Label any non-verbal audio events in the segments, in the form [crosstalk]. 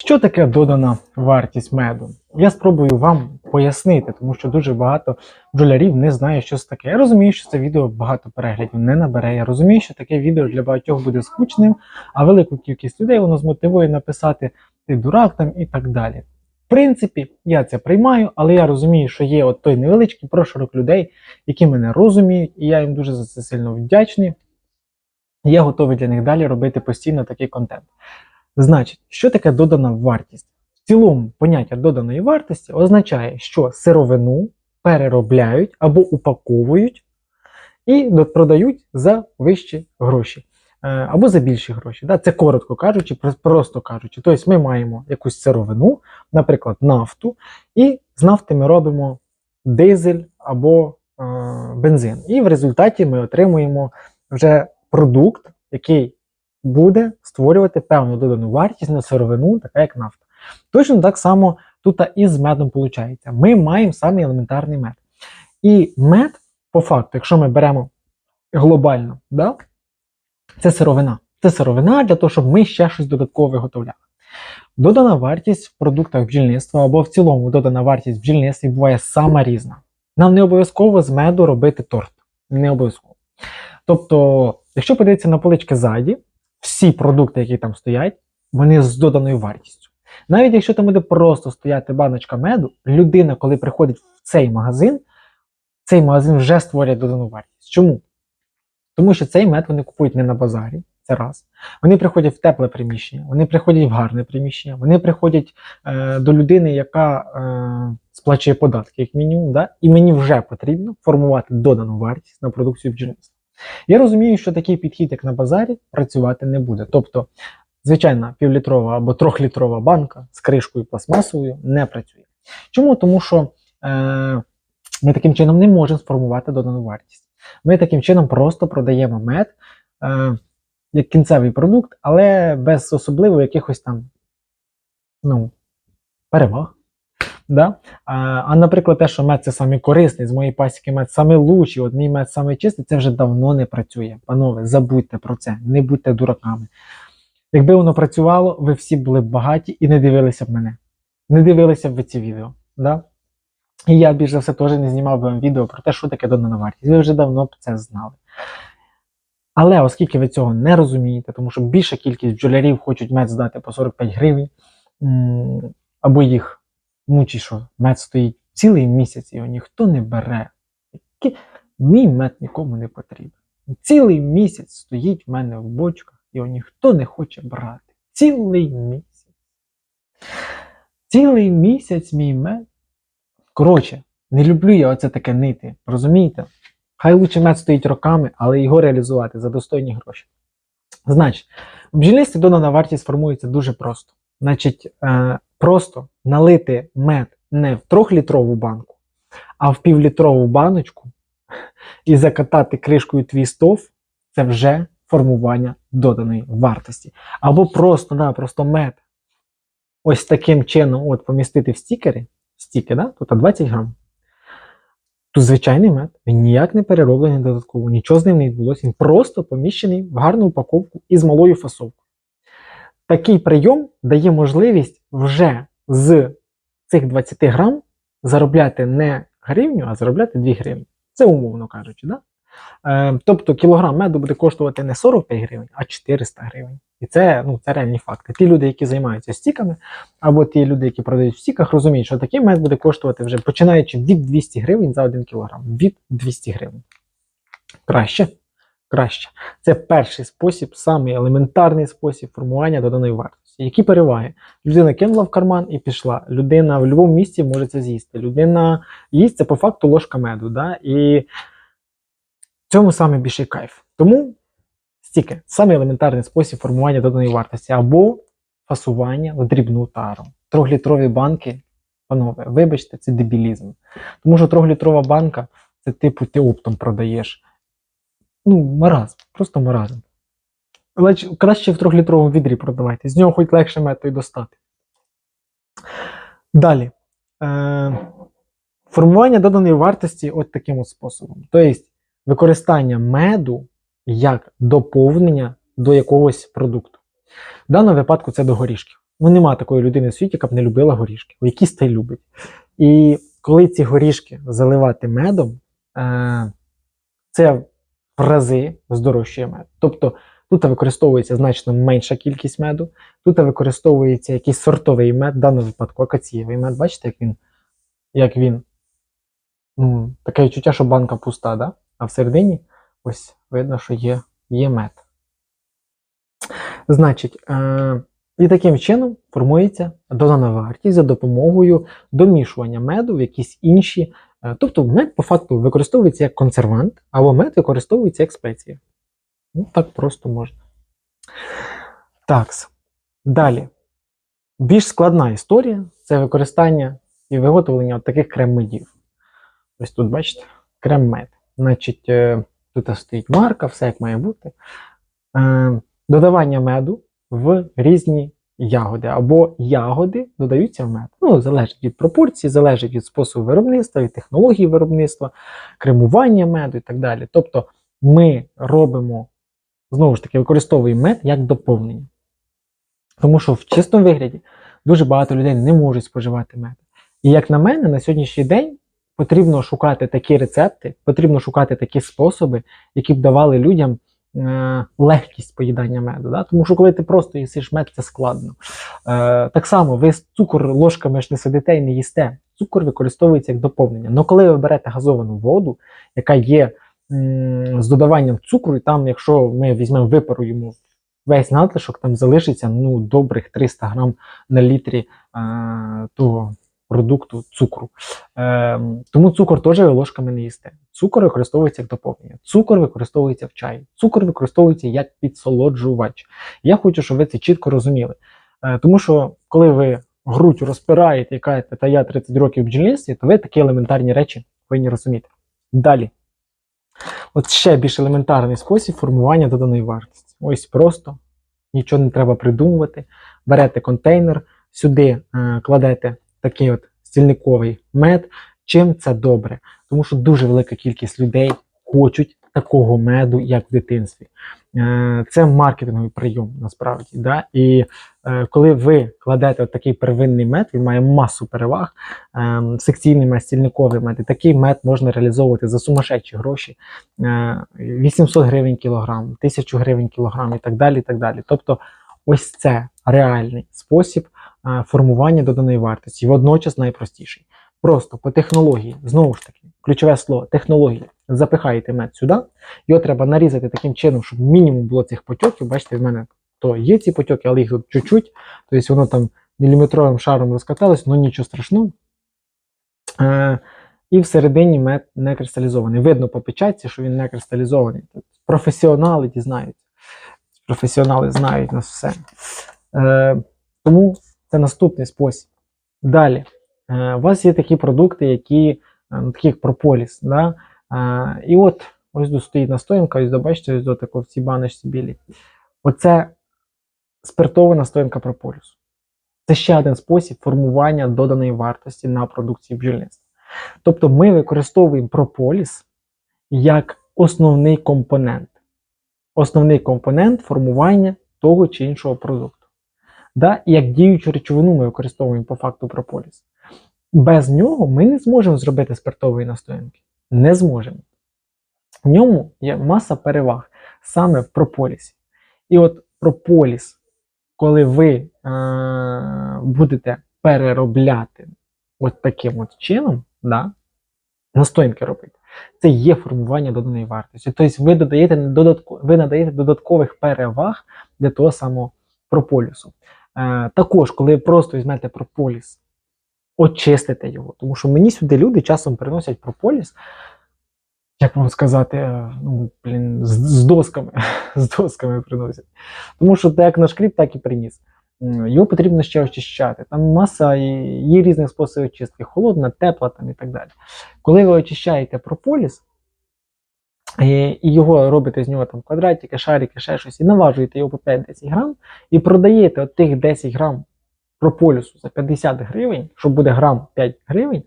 Що таке додана вартість меду? Я спробую вам пояснити, тому що дуже багато бджолярів не знає, що це таке. Я розумію, що це відео багато переглядів не набере. Я розумію, що таке відео для багатьох буде скучним, а велику кількість людей воно змотивує написати ти дурак там і так далі. В принципі, я це приймаю, але я розумію, що є от той невеличкий прошарок людей, які мене розуміють, і я їм дуже за це сильно вдячний. Я готовий для них далі робити постійно такий контент. Значить, що таке додана вартість? В цілому поняття доданої вартості означає, що сировину переробляють або упаковують і продають за вищі гроші. Е, Або за більші гроші. Це коротко кажучи, просто кажучи. Тобто ми маємо якусь сировину, наприклад, нафту, і з нафти ми робимо дизель або е, бензин. І в результаті ми отримуємо вже продукт, який буде створювати певну додану вартість на сировину, така як нафта. Точно так само тут і з медом виходить. Ми маємо самий елементарний мед. І мед, по факту, якщо ми беремо глобально, да, це сировина. Це сировина для того, щоб ми ще щось додатково виготовляли. Додана вартість в продуктах бджільництва або в цілому додана вартість в бджільництві буває сама різна. Нам не обов'язково з меду робити торт. Не обов'язково. Тобто, якщо подивитися на полички ззаді, всі продукти, які там стоять, вони з доданою вартістю. Навіть якщо там буде просто стояти баночка меду, людина, коли приходить в цей магазин, цей магазин вже створює додану вартість. Чому? Тому що цей мед вони купують не на базарі, це раз. Вони приходять в тепле приміщення, вони приходять в гарне приміщення, вони приходять е, до людини, яка е, сплачує податки, як мінімум, да? і мені вже потрібно формувати додану вартість на продукцію бджільництва. Я розумію, що такий підхід, як на базарі, працювати не буде. Тобто, звичайна півлітрова або трьохлітрова банка з кришкою пластмасовою не працює. Чому? Тому що е, ми таким чином не можемо сформувати додану вартість. Ми таким чином просто продаємо мед е, як кінцевий продукт, але без особливо якихось там ну, переваг. Да? А, а, наприклад, те, що мед це саме корисний, з моєї пасіки мед саме лучший, от мій мед саме чистий, це вже давно не працює. Панове, забудьте про це, не будьте дураками. Якби воно працювало, ви всі були б багаті і не дивилися б мене. Не дивилися б ви ці відео. Да? І я більш за все теж не знімав би вам відео про те, що таке додана вартість. Ви вже давно б це знали. Але оскільки ви цього не розумієте, тому що більша кількість бджолярів хочуть мед здати по 45 гривень, або їх мучить, що мед стоїть цілий місяць, його ніхто не бере. Мій мед нікому не потрібен. Цілий місяць стоїть в мене в бочках, його ніхто не хоче брати. Цілий місяць. Цілий місяць мій мед. Коротше, не люблю я оце таке нити. Розумієте? Хай лучше мед стоїть роками, але його реалізувати за достойні гроші. Значить, в бджільництві додана вартість формується дуже просто. Значить, е, просто налити мед не в трьохлітрову банку, а в півлітрову баночку і закатати кришкою твій стов це вже формування доданої вартості. Або просто-напросто мед ось таким чином от помістити в стікери, стіки, да? тут 20 грам. Тут звичайний мед, він ніяк не перероблений додатково, нічого з ним не відбулося. Він просто поміщений в гарну упаковку із малою фасовкою. Такий прийом дає можливість вже з цих 20 грам заробляти не гривню, а заробляти 2 гривні. Це умовно кажучи. Да? Е, тобто кілограм меду буде коштувати не 45 гривень, а 400 гривень. І це, ну, це реальні факти. Ті люди, які займаються стіками, або ті люди, які продають в стіках, розуміють, що такий мед буде коштувати вже починаючи від 200 гривень за 1 кілограм. Від 200 гривень. Краще. Краще. Це перший спосіб, самий елементарний спосіб формування доданої вартості. Які переваги? Людина кинула в карман і пішла. Людина в будь-якому місці може це з'їсти. Людина їсть це по факту ложка меду. Да? І в цьому саме більший кайф. Тому стільки самий елементарний спосіб формування доданої вартості або фасування в дрібну тару. Трьохлітрові банки, панове, вибачте, це дебілізм. Тому що трьохлітрова банка це типу ти оптом продаєш. Ну, маразм, просто маразм. Леч- Краще в трьохлітровому відрі продавайте, з нього хоч легше мед той достати. Далі. Е, формування доданої вартості от таким от способом. Тобто використання меду як доповнення до якогось продукту. В даному випадку це до горішків. Ну, нема такої людини в світі, яка б не любила горішки. Та й любить. І коли ці горішки заливати медом, е, це в рази здорожчує мед. Тобто тут використовується значно менша кількість меду, тут використовується якийсь сортовий мед, в даному випадку акацієвий мед. Бачите, як він, як він ну, таке відчуття, що банка пуста, да? а всередині ось видно, що є, є мед. Значить, е, і таким чином формується додана вартість за допомогою домішування меду в якісь інші. Е, Тобто мед по факту використовується як консервант, або мед використовується як спеція. Ну, так просто можна. Такс. Далі. Більш складна історія це використання і виготовлення от таких крем-медів. Ось тут, бачите, крем-мед. Значить, е, тут стоїть марка, все як має бути. Е, Додавання меду в різні ягоди, або ягоди додаються в мед. Ну, залежить від пропорції, залежить від способу виробництва, від технології виробництва, кремування меду і так далі. Тобто ми робимо, знову ж таки, використовуємо мед як доповнення. Тому що в чистому вигляді дуже багато людей не можуть споживати мед. І як на мене, на сьогоднішній день потрібно шукати такі рецепти, потрібно шукати такі способи, які б давали людям легкість поїдання меду. Да? Тому що коли ти просто їсиш мед, це складно. Е, так само ви цукор ложками ж не сидите і не їсте. Цукор використовується як доповнення. Але коли ви берете газовану воду, яка є м, з додаванням цукру, і там, якщо ми візьмемо, випаруємо весь надлишок, там залишиться ну, добрих 300 грам на літрі е, того продукту цукру. Е, тому цукор теж ложками не їсте. Цукор використовується як доповнення. Цукор використовується в чаї. Цукор використовується як підсолоджувач. Я хочу, щоб ви це чітко розуміли. Е, тому що, коли ви грудь розпираєте і кажете, та я 30 років в бджільництві, то ви такі елементарні речі повинні розуміти. Далі. От ще більш елементарний спосіб формування доданої вартості. Ось просто нічого не треба придумувати. Берете контейнер, сюди е, кладете такий от стільниковий мед. Чим це добре? Тому що дуже велика кількість людей хочуть такого меду, як в дитинстві. Е, Це маркетинговий прийом насправді. Да? І е, коли ви кладете от такий первинний мед, він має масу переваг. Е, секційний мед, стільниковий мед. І такий мед можна реалізовувати за сумасшедші гроші. Е, 800 гривень кілограм, 1000 гривень кілограм і так далі. і так далі. Тобто, ось це реальний спосіб формування доданої вартості. Водночас найпростіший. Просто по технології, знову ж таки, ключове слово технології. Запихаєте мед сюди, його треба нарізати таким чином, щоб мінімум було цих потьоків. Бачите, в мене то є ці потьоки, але їх тут чуть-чуть. Тобто воно там міліметровим шаром розкаталось, але нічого страшного. Е, і всередині мед не кристалізований. Видно по печатці, що він не кристалізований. Професіонали дізнаються. Професіонали знають нас все. Е, тому це наступний спосіб. Далі. Е, у вас є такі продукти, які, е, ну, такі як прополіс. Да? Е, і от ось тут стоїть настоянка, ось бачите, ось до такого в цій баночці білій. Оце спиртова настоянка прополісу. Це ще один спосіб формування доданої вартості на продукції бджільництва. Тобто ми використовуємо прополіс як основний компонент. Основний компонент формування того чи іншого продукту. Да? І як діючу речовину ми використовуємо по факту прополіс. Без нього ми не зможемо зробити спиртової настоянки. Не зможемо. В ньому є маса переваг саме в прополісі. І от прополіс, коли ви е- будете переробляти от таким от чином, да, настоянки робити, це є формування доданої вартості. Тобто ви додаєте додатко, ви надаєте додаткових переваг для того самого прополісу. Е, також, коли ви просто візьмете прополіс, очистите його. Тому що мені сюди люди часом приносять прополіс, як вам сказати, е, ну, блін, з, з досками. [laughs] з досками приносять. Тому що як наш кліп, так і приніс. Його потрібно ще очищати. Там маса є різних способів очистки: холодна, тепла там і так далі. Коли ви очищаєте прополіс, і, і його робите з нього там квадратики, шарики, ще щось, і наважуєте його по 5-10 грам, і продаєте от тих 10 грам прополісу за 50 гривень, що буде грам 5 гривень,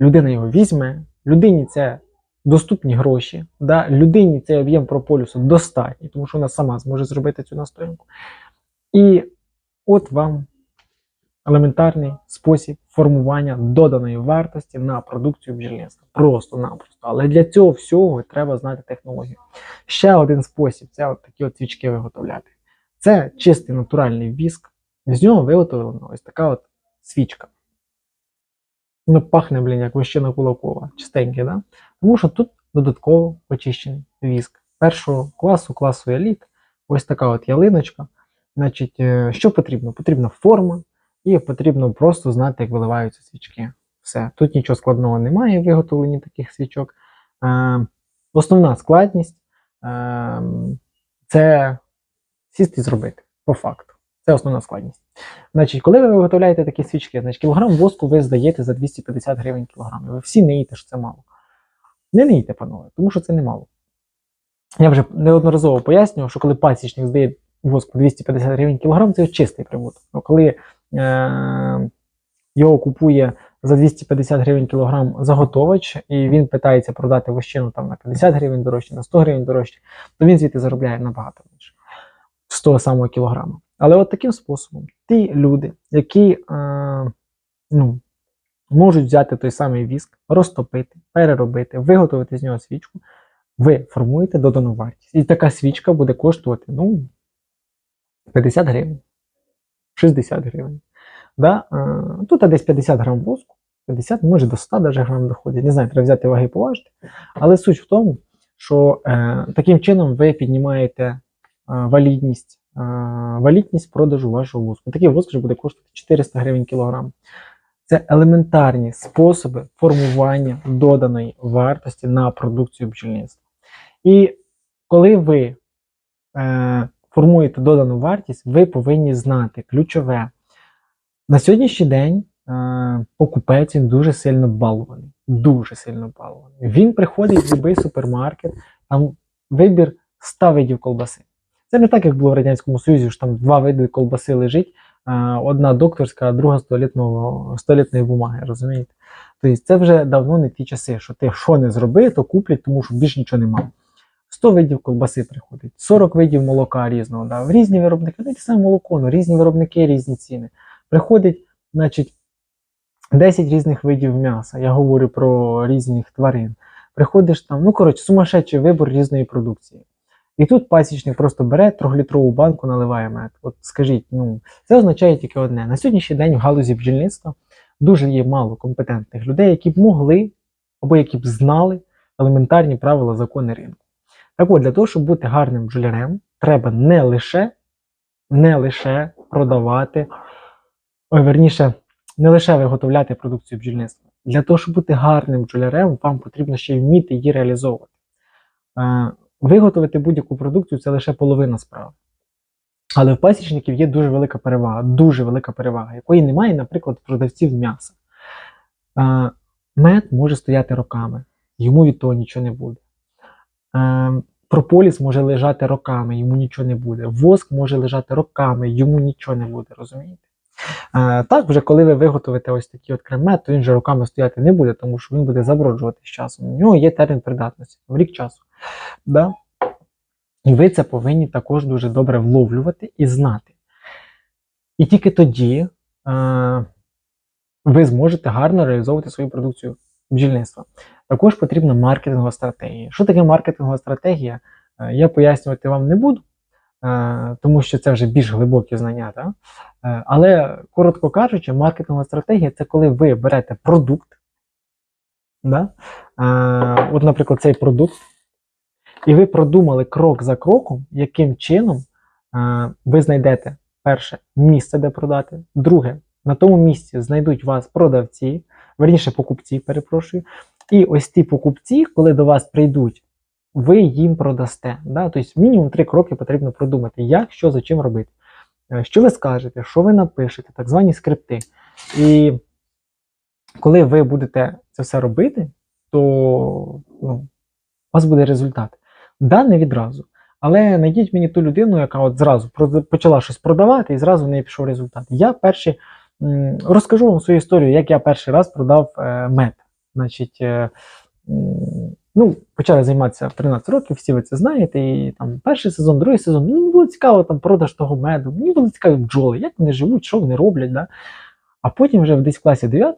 людина його візьме, людині це доступні гроші, да? людині цей об'єм прополісу достатній, тому що вона сама зможе зробити цю настоянку. І от вам елементарний спосіб формування доданої вартості на продукцію бджільництва. Просто-напросто. Але для цього всього треба знати технологію. Ще один спосіб це от такі от свічки виготовляти. Це чистий натуральний віск. З нього виготовлена ось така от свічка. Ну, пахне, блін, як вищина кулакова, чистеньке, да? Тому що тут додатково очищений віск. Першого класу, класу еліт. Ось така от ялиночка. Значить, е, що потрібно? Потрібна форма, і потрібно просто знати, як виливаються свічки. Все. Тут нічого складного немає в виготовленні таких свічок. Е, основна складність е, це сісти і зробити, по факту. Це основна складність. Значить, коли ви виготовляєте такі свічки, значить кілограм воску ви здаєте за 250 гривень кілограм. Ви всі не їте, що це мало. Не не їте, панове, тому що це немало. Я вже неодноразово пояснював, що коли пасічник здає воск 250 гривень кілограм, це чистий прибуток. А коли е- його купує за 250 гривень кілограм заготовач, і він питається продати вощину там на 50 гривень дорожче, на 100 гривень дорожче, то він звідти заробляє набагато більше з того самого кілограма. Але от таким способом ті люди, які е, ну, можуть взяти той самий віск, розтопити, переробити, виготовити з нього свічку, ви формуєте додану вартість. І така свічка буде коштувати ну, 50 гривень, 60 гривень. Да? Е, Тут десь 50 грам воску, 50, може до 100 даже грам доходить. Не знаю, треба взяти ваги і поважити. Але суть в тому, що е, таким чином ви піднімаєте е, валідність, валідність продажу вашого воску. Такий воск вже буде коштувати 400 гривень кілограм. Це елементарні способи формування доданої вартості на продукцію бджільництва. І коли ви е, формуєте додану вартість, ви повинні знати ключове. На сьогоднішній день е, покупець він дуже сильно балований. Дуже сильно балований. Він приходить в будь-який супермаркет, там вибір 100 видів колбаси. Це не так, як було в Радянському Союзі, що там два види колбаси лежить, одна докторська, а друга туалетної бумаги, розумієте? Тобто це вже давно не ті часи, що ти що не зроби, то куплять, тому що більш нічого немає. 100 видів колбаси приходить, 40 видів молока різного. Да. Різні виробники, ну, те саме молоко, ну, різні виробники, різні ціни. Приходить, значить, 10 різних видів м'яса. Я говорю про різних тварин. Приходиш там, ну коротше, сумасшедший вибор різної продукції. І тут пасічник просто бере трьохлітрову банку, наливає мед. От скажіть, ну це означає тільки одне: на сьогоднішній день в галузі бджільництва дуже є мало компетентних людей, які б могли або які б знали елементарні правила закони ринку. Так от, для того, щоб бути гарним бджолярем, треба не лише не лише продавати, ой, верніше, не лише виготовляти продукцію бджільництва. Для того, щоб бути гарним бджолярем, вам потрібно ще й вміти її реалізовувати. Виготовити будь-яку продукцію це лише половина справи. Але в пасічників є дуже велика перевага, дуже велика перевага, якої немає, наприклад, продавців м'яса. Е, Мед може стояти роками, йому від того нічого не буде. Е, Прополіс може лежати роками, йому нічого не буде. Воск може лежати роками, йому нічого не буде, розумієте? Е, Так, вже коли ви виготовите ось такий от крем-мед, то він же роками стояти не буде, тому що він буде заброджувати з часом. У нього є термін придатності, рік часу. Да? І ви це повинні також дуже добре вловлювати і знати. І тільки тоді е, ви зможете гарно реалізовувати свою продукцію бджільництва. Також потрібна маркетингова стратегія. Що таке маркетингова стратегія? Е, Я пояснювати вам не буду, е, тому що це вже більш глибокі знання. Так? Е, Але, коротко кажучи, маркетингова стратегія це коли ви берете продукт. Да? Е, От, наприклад, цей продукт. І ви продумали крок за кроком, яким чином е, ви знайдете перше місце, де продати. Друге, на тому місці знайдуть вас продавці, верніше покупці, перепрошую. І ось ті покупці, коли до вас прийдуть, ви їм продасте. Да? Тобто мінімум три кроки потрібно продумати, як, що, за чим робити. Е, Що ви скажете, що ви напишете, так звані скрипти. І коли ви будете це все робити, то ну, у вас буде результат. Да, не відразу. Але знайдіть мені ту людину, яка от зразу почала щось продавати, і зразу в неї пішов результат. Я перший розкажу вам свою історію, як я перший раз продав е, мед. Значить, е, ну, почали займатися в 13 років, всі ви це знаєте. І там перший сезон, другий сезон. Мені було цікаво там продаж того меду. Мені було цікаво бджоли, як вони живуть, що вони роблять. Да? А потім вже десь в класі 9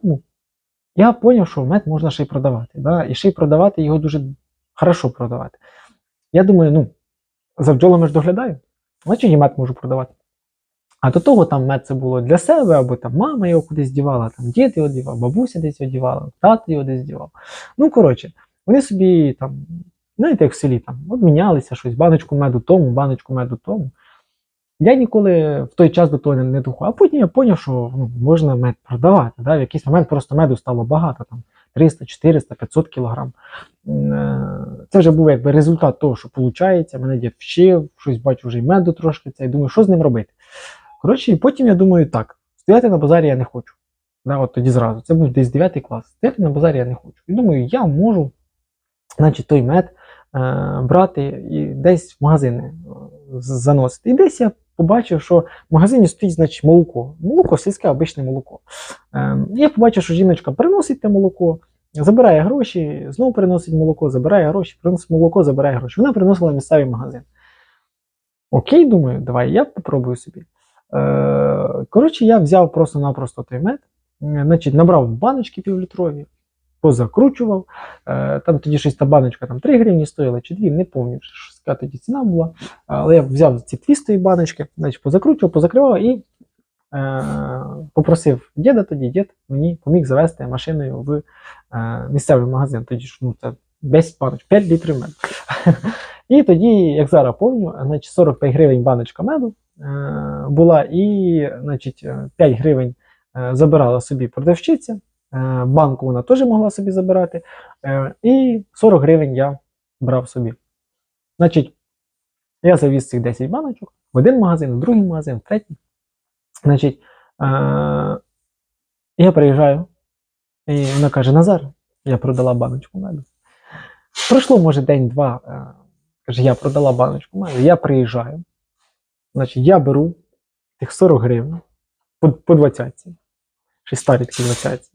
я зрозумів, що мед можна ще й продавати. Да? І ще й продавати його дуже хорошо продавати. Я думаю, ну, за бджолами ж доглядаю, значить і мед можу продавати. А до того там мед це було для себе, або там мама його кудись дівала, там дід його бабуся десь його дівала, тато його десь дівав. Ну, коротше, вони собі там, знаєте, як в селі там, обмінялися щось, баночку меду тому, баночку меду тому. Я ніколи в той час до того не, не доходив. А потім я зрозумів, що ну, можна мед продавати. Да? В якийсь момент просто меду стало багато, там 300, 400, 500 кілограм. Е, Це вже був якби результат того, що виходить. Мене дід вчив, щось бачу вже й меду трошки. Це і думаю, що з ним робити. Коротше, і потім я думаю, так, стояти на базарі я не хочу. Да, от тоді зразу. Це був десь 9 клас. Стояти на базарі я не хочу. І думаю, я можу, значить, той мед е, брати і десь в магазини е, заносити. І десь я побачив, що в магазині стоїть, значить, молоко. Молоко, сільське обичне молоко. Е, я побачив, що жіночка приносить те молоко, забирає гроші, знову приносить молоко, забирає гроші, приносить молоко, забирає гроші. Вона приносила місцевий магазин. Окей, думаю, давай я попробую собі. Е, коротше, я взяв просто-напросто той мед, е, значить, набрав баночки півлітрові, позакручував. Е, там тоді щось та баночка там 3 гривні стоїла чи 2, не пам'ятаю, яка тоді ціна була. Але я взяв ці твістові баночки, значить, позакручував, позакривав і е, попросив діда тоді, дід мені поміг завести машиною в е, місцевий магазин. Тоді ж ну, це 10 баночок, 5 літрів меду. [laughs] І тоді, як зараз пам'ятаю, значить, 45 гривень баночка меду е, була, і значить, е, 5 гривень е, забирала собі продавщиця, е, банку вона теж могла собі забирати, е, і 40 гривень я брав собі. Значить, я завіз цих 10 баночок в один магазин, в другий магазин, в третій. Значить, е, я приїжджаю, і вона каже: Назар, я продала баночку меду. Пройшло, може, день-два. е, Каже, я продала баночку меду, я приїжджаю. Значить, я беру тих 40 гривень по, по 20. Ще старі такі 20.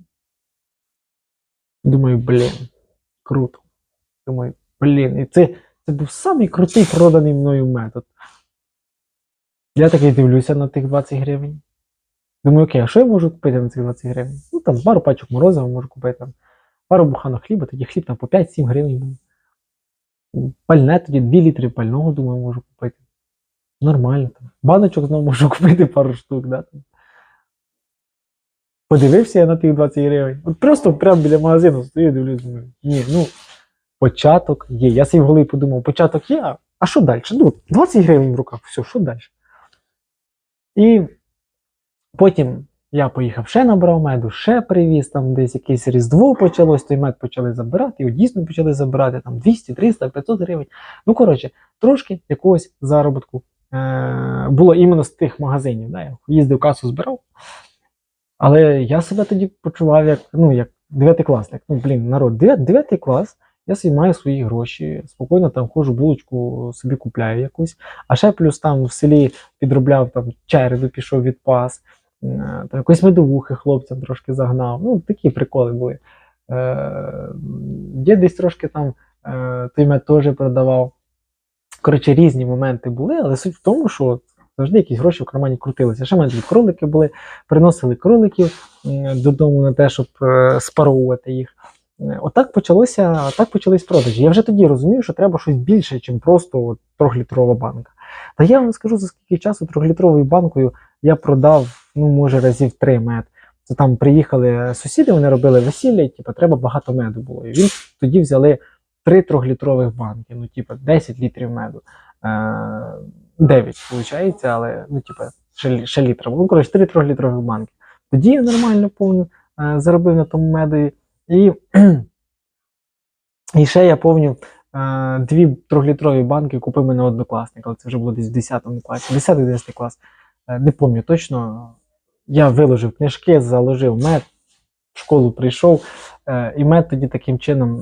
Думаю, блін, круто. Думаю, блін, і це, це був самий крутий проданий мною метод. Я такий дивлюся на тих 20 гривень. Думаю, окей, а що я можу купити на цих 20 гривень? Ну там пару пачок морозива можу купити, там, пару буханок хліба, тоді хліб там по 5-7 гривень. Пальне тоді 2 літри пального, думаю, можу купити. Нормально там. Баночок знову можу [laughs] купити пару штук, да, там. Подивився я на тих 20 гривень. От просто прямо біля магазину стою, дивлюсь, думаю, ні, ну, початок є. Я собі в голові подумав, початок є, а- що далі? Ну, 20 гривень в руках, все, що далі? І потім я поїхав, ще набрав меду, ще привіз, там десь якесь різдво почалось, той мед почали забирати, його дійсно почали забирати, там 200, 300, 500 гривень. Ну, коротше, трошки якогось заробітку е- було іменно з тих магазинів. Да? Я їздив касу, збирав. Але я себе тоді почував як, ну, як дев'ятикласник. Ну, блін, народ, дев'ятий клас, я собі маю свої гроші, спокійно там ходжу, булочку собі купляю якусь. А ще плюс там в селі підробляв там череду, пішов від пас, там якось медовухи хлопцям трошки загнав. Ну, такі приколи були. Е, Дід десь трошки там е, той мед теж продавав. Коротше, різні моменти були, але суть в тому, що завжди якісь гроші в кармані крутилися. Ще в мене тоді кролики були, приносили кроликів додому на те, щоб е, спаровувати їх. Е, Отак почалося, так почались продажі. Я вже тоді розумів, що треба щось більше, ніж просто трьохлітрова банка. Та я вам скажу, за скільки часу трьохлітровою банкою я продав, ну, може, разів три мед. Це там приїхали сусіди, вони робили весілля, і типу, треба багато меду було. І він тоді взяли три трьохлітрових банки, ну, типу, 10 літрів меду. Е, 9, виходить, але ну, типу, ще, ще літра. Ну, коротше, 3 трьохлітрових банки. Тоді я нормально повню е, заробив на тому медові. І, [clears throat] і ще я повню е, дві трьохлітрові банки купив мене однокласник, але це вже було десь в 10 класі, 10-11 клас. Е, не пам'ятаю точно. Я виложив книжки, заложив мед, в школу прийшов, і мед тоді таким чином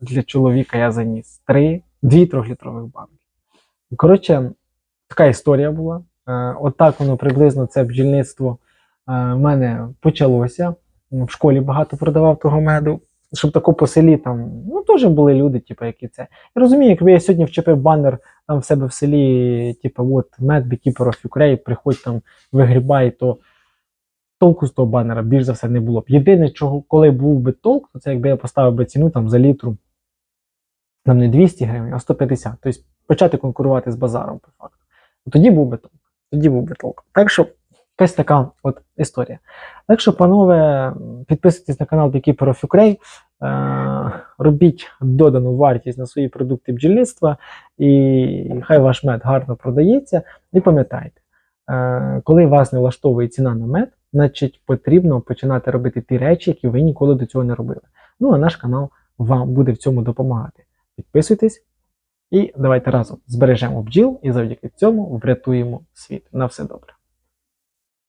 для чоловіка я заніс три, дві трьохлітрових банки. Коротше, така історія була. Е, Отак воно приблизно це бджільництво е, в мене почалося. В школі багато продавав того меду. Щоб тако по селі там, ну теж були люди, типу, які це. Я розумію, якби я сьогодні вчепив банер там в себе в селі, типу, от мед Beekeeper of Ukraine, приходь там, вигрібай, то толку з того банера більш за все не було б. Єдине, чого, коли був би толк, то це якби я поставив би ціну там за літру там не 200 гривень, а 150. Тобто почати конкурувати з базаром, по факту. Тоді був би толк. Тоді був би толк. Так що якась така от історія. Так що, панове, підписуйтесь на канал Beekeeper of Ukraine, е, робіть додану вартість на свої продукти бджільництва, і хай ваш мед гарно продається. І пам'ятайте, е, коли вас не влаштовує ціна на мед, значить потрібно починати робити ті речі, які ви ніколи до цього не робили. Ну а наш канал вам буде в цьому допомагати. Підписуйтесь і давайте разом збережемо бджіл і завдяки цьому врятуємо світ. На все добре.